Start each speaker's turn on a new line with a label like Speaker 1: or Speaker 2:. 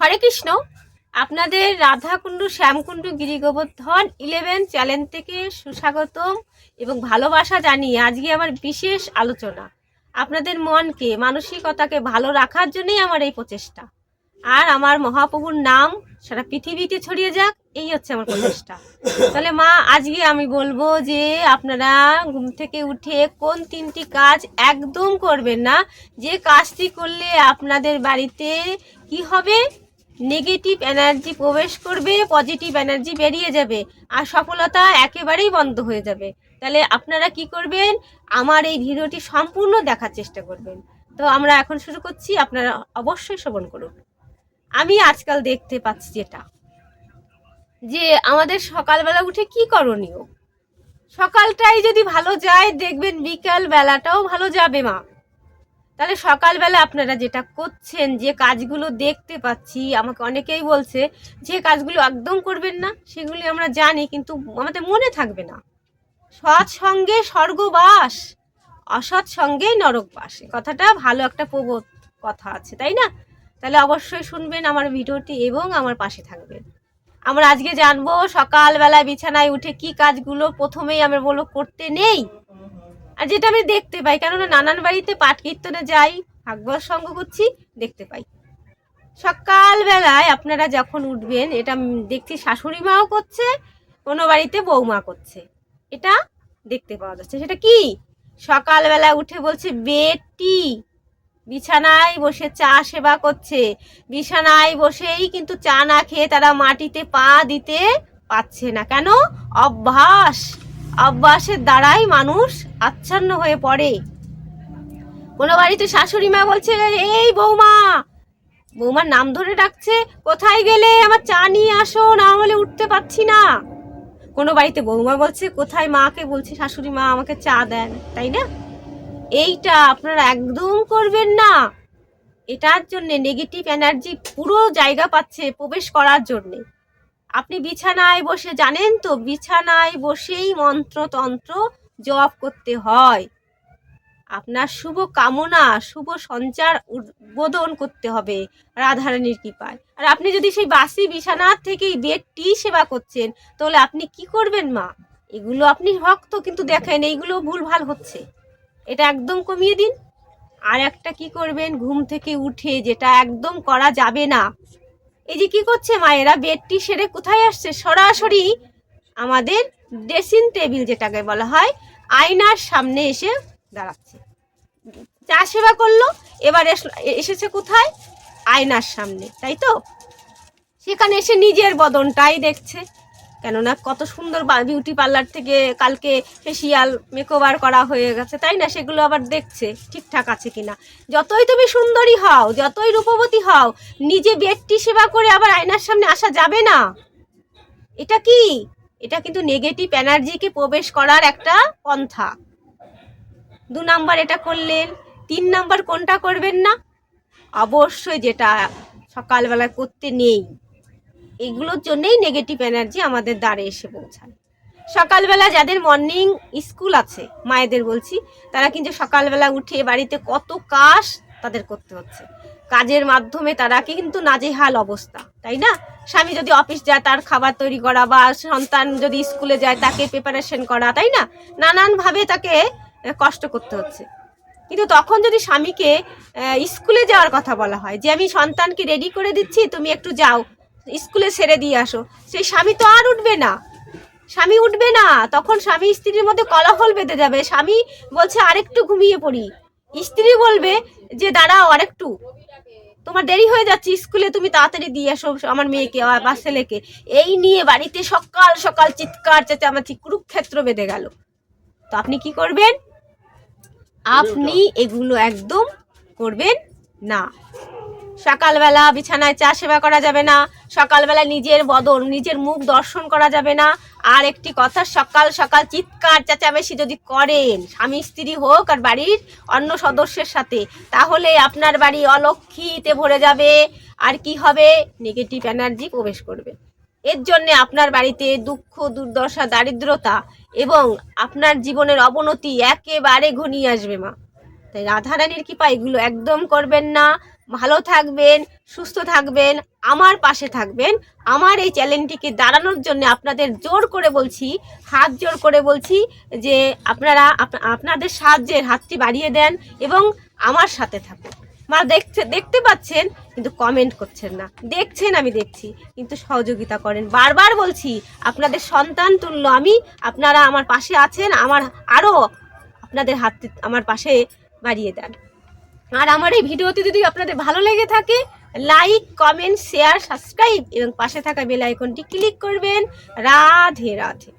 Speaker 1: হরে কৃষ্ণ। আপনাদের Radhakund, Shyamkund Giri Govardhan eleven channel থেকে সুস্বাগতম এবং ভালোবাসা জানিয়ে আজকে আমার বিশেষ আলোচনা। আপনাদের মনকে, মানসিকতাকে ভালো রাখার জন্যই আমার এই প্রচেষ্টা। আর আমার মহাপ্রভুর নাম সারা পৃথিবীতে ছড়িয়ে যাক, এই হচ্ছে আমার প্রচেষ্টা। তাহলে মা, আজকে আমি বলব যে আপনারা ঘুম থেকে উঠে কোন তিনটি কাজ একদম করবেন না। যে কাজটি করলে আপনাদের বাড়িতে কি হবে? নেগেটিভ এনার্জি প্রবেশ করবে, পজিটিভ এনার্জি বেরিয়ে যাবে আর সফলতা একেবারেই বন্ধ হয়ে যাবে। তাহলে আপনারা কি করবেন? আমার এই ভিডিওটি সম্পূর্ণ দেখার চেষ্টা করবেন। তো আমরা এখন শুরু করছি, আপনারা অবশ্যই শ্রবণ করুন। আমি আজকাল দেখতে পাচ্ছি যেটা, যে আমাদের সকালবেলা উঠে কি করণীয়? সকালটাই যদি ভালো যায়, দেখবেন বিকাল বেলাটাও ভালো যাবে মা। তাহলে সকালবেলা আপনারা যেটা করছেন, যে কাজগুলো দেখতে পাচ্ছি, আমাকে অনেকেই বলছে যে কাজগুলো একদম করবেন না, সেগুলি আমরা জানি, কিন্তু আমাদের মনে থাকবে না। সৎ সঙ্গে স্বর্গবাস অসৎ সঙ্গেই নরকবাস কথাটা ভালো একটা প্রবোধ কথা আছে, তাই না? তাহলে অবশ্যই শুনবেন আমার ভিডিওটি এবং আমার পাশে থাকবেন। আমরা আজকে জানব সকালবেলা বিছানায় উঠে কি কাজগুলো প্রথমেই আমরা বলো করতে নেই। আর যেটা আমি দেখতে পাই, কেননা নানান বাড়িতে পাঠ কীর্তনে যাই, ভাগবত সঙ্গ করছি, দেখতে পাই। সকালবেলায় আপনারা যখন উঠবেন, এটা দেখছি শাশুড়ি মাও করছে, কোনো বাড়িতে বৌমা করছে। এটা দেখতে পাওয়া যাচ্ছে। সেটা কি? সকালবেলা উঠে বলছে, বেটি, বিছানায় বসে চা সেবা করছে। বিছানায় বসেই কিন্তু চা না খেয়ে তারা মাটিতে পা দিতে পাচ্ছে না। কেন? অভ্যাস। অভ্যাসের দ্বারাই মানুষ আচ্ছন্ন হয়ে পড়ে। কোনো বাড়িতে শাশুড়ি মা বলছে, এই বৌমা, বৌমার নাম ধরে ডাকছে, কোথায় গেলে? আমার চা নিয়ে আসো, না হলে উঠতে পারছি না। কোনো বাড়িতে বৌমা বলছে, কোথায় মাকে? বলছে শাশুড়ি মা, আমাকে চা দেন। তাই না? এইটা আপনারা একদম করবেন না। এটার জন্য নেগেটিভ এনার্জি পুরো জায়গা পাচ্ছে প্রবেশ করার জন্যে। আপনি বিছানায় বসে জানেন তো, বিছানায় বসেই মন্ত্রতন্ত্র জপ করতে হয়। আপনার শুভ কামনা, শুভ সঞ্চার উদ্বোধন করতে হবে রাধারানীর কৃপায়। আর আপনি যদি সেই বাসি বিছানার থেকেই বেডটি সেবা করছেন, তাহলে আপনি কি করবেন মা? এগুলো আপনি ভক্ত, কিন্তু দেখেন এইগুলো ভুলভাল হচ্ছে। এটা একদম কমিয়ে দিন। আর একটা কি করবেন, ঘুম থেকে উঠে যেটা একদম করা যাবে না এই যে কি করছে মায়েরা? বেডটি সেরে কোথায় আসছে? সরাসরি আমাদের ড্রেসিং টেবিল যেটাকে বলা হয়, আয়নার সামনে এসে দাঁড়াচ্ছে। চা সেবা করল, এবার এস- এসেছে কোথায়? আয়নার সামনে, তাই তো? সেখানে এসে নিজের বদনটাই দেখছে। কেননা কত সুন্দর বিউটি পার্লার থেকে কালকে ফেসিয়াল মেকওভার করা হয়ে গেছে, তাই না? সেগুলো আবার দেখছে, ঠিকঠাক আছে কিনা। যতই তুমি সুন্দরী হও, যতই রূপবতী হও, নিজে ব্যক্তি সেবা করে আবার আয়নার সামনে আসা যাবে না। এটা কি? এটা কিন্তু নেগেটিভ এনার্জিকে প্রবেশ করার একটা পন্থা। দু নাম্বার এটা করলেন, তিন নাম্বার কোনটা করবেন না? অবশ্যই যেটা সকালবেলা করতে নেই। এগুলোর জন্যেই নেগেটিভ এনার্জি আমাদের দ্বারে এসে পৌঁছায়। সকালবেলা যাদের মর্নিং স্কুল আছে, মায়েদের বলছি, তারা কিন্তু সকালবেলা উঠে বাড়িতে কত কাজ তাদের করতে হচ্ছে। কাজের মাধ্যমে তারা কিন্তু নাজেহাল অবস্থা, তাই না? স্বামী যদি অফিস যায়, তার খাবার তৈরি করা বা সন্তান যদি স্কুলে যায়, তাকে প্রিপারেশন করা, তাই না? নানানভাবে তাকে কষ্ট করতে হচ্ছে। কিন্তু তখন যদি স্বামীকে স্কুলে যাওয়ার কথা বলা হয়, যে আমি সন্তানকে রেডি করে দিচ্ছি, তুমি একটু যাও স্কুলে ছেড়ে দিয়ে আসো। সেই স্বামী তো আর উঠবে না। স্বামী উঠবে না। তখন স্বামী স্ত্রীর মধ্যে কলহল বেঁধে যাবে। স্বামী বলছে আরেকটু ঘুমিয়ে পড়ি। স্ত্রী বলবে যে দাঁড়াও আরেকটু। তোমার দেরি হয়ে যাচ্ছে। স্কুলে তুমি তাড়াতাড়ি দিয়ে আসো আমার মেয়েকে বা ছেলেকে। এই নিয়ে বাড়িতে সকাল সকাল চিৎকার চেঁচামেচি কুরুক্ষেত্র বেঁধে গেল। তো আপনি কি করবেন? আপনি এগুলো একদম করবেন না। সকালবেলা বিছানায় চা সেবা করা যাবে না, সকালবেলা নিজের বদন, নিজের মুখ দর্শন করা যাবে না। আর একটি কথা, সকাল সকাল চিৎকার চেঁচামেচি যদি করেন, স্বামী স্ত্রী হোক আর বাড়ির অন্য সদস্যের সাথে, তাহলে আপনার বাড়ি অলক্ষীতে ভরে যাবে। আর কি হবে? নেগেটিভ এনার্জি প্রবেশ করবে। এর জন্যে আপনার বাড়িতে দুঃখ, দুর্দশা, দারিদ্রতা এবং আপনার জীবনের অবনতি একেবারে ঘনিয়ে আসবে মা। তাই রাধারানীর কৃপা এগুলো একদম করবেন না। ভালো থাকবেন, সুস্থ থাকবেন, আমার পাশে থাকবেন। আমার এই চ্যানেলটিকে দাঁড়ানোর জন্য আপনাদের জোর করে বলছি, হাত জোর করে বলছি যে আপনারা আপনাদের সাহায্যের হাতটি বাড়িয়ে দেন এবং আমার সাথে থাকুন। মা দেখছে, দেখতে পাচ্ছেন, কিন্তু কমেন্ট করছেন না। দেখছেন আমি দেখছি, কিন্তু সহযোগিতা করেন। বারবার বলছি, আপনাদের সন্তান তুল্য আমি, আপনারা আমার পাশে আছেন, আমার আরও আপনাদের হাত আমার পাশে বাড়িয়ে দেন। আর আমার এই ভিডিওটি যদি আপনাদের ভালো লেগে থাকে লাইক কমেন্ট শেয়ার সাবস্ক্রাইব এবং পাশে থাকা বেল আইকনটি ক্লিক করবেন। রাধে রাধে।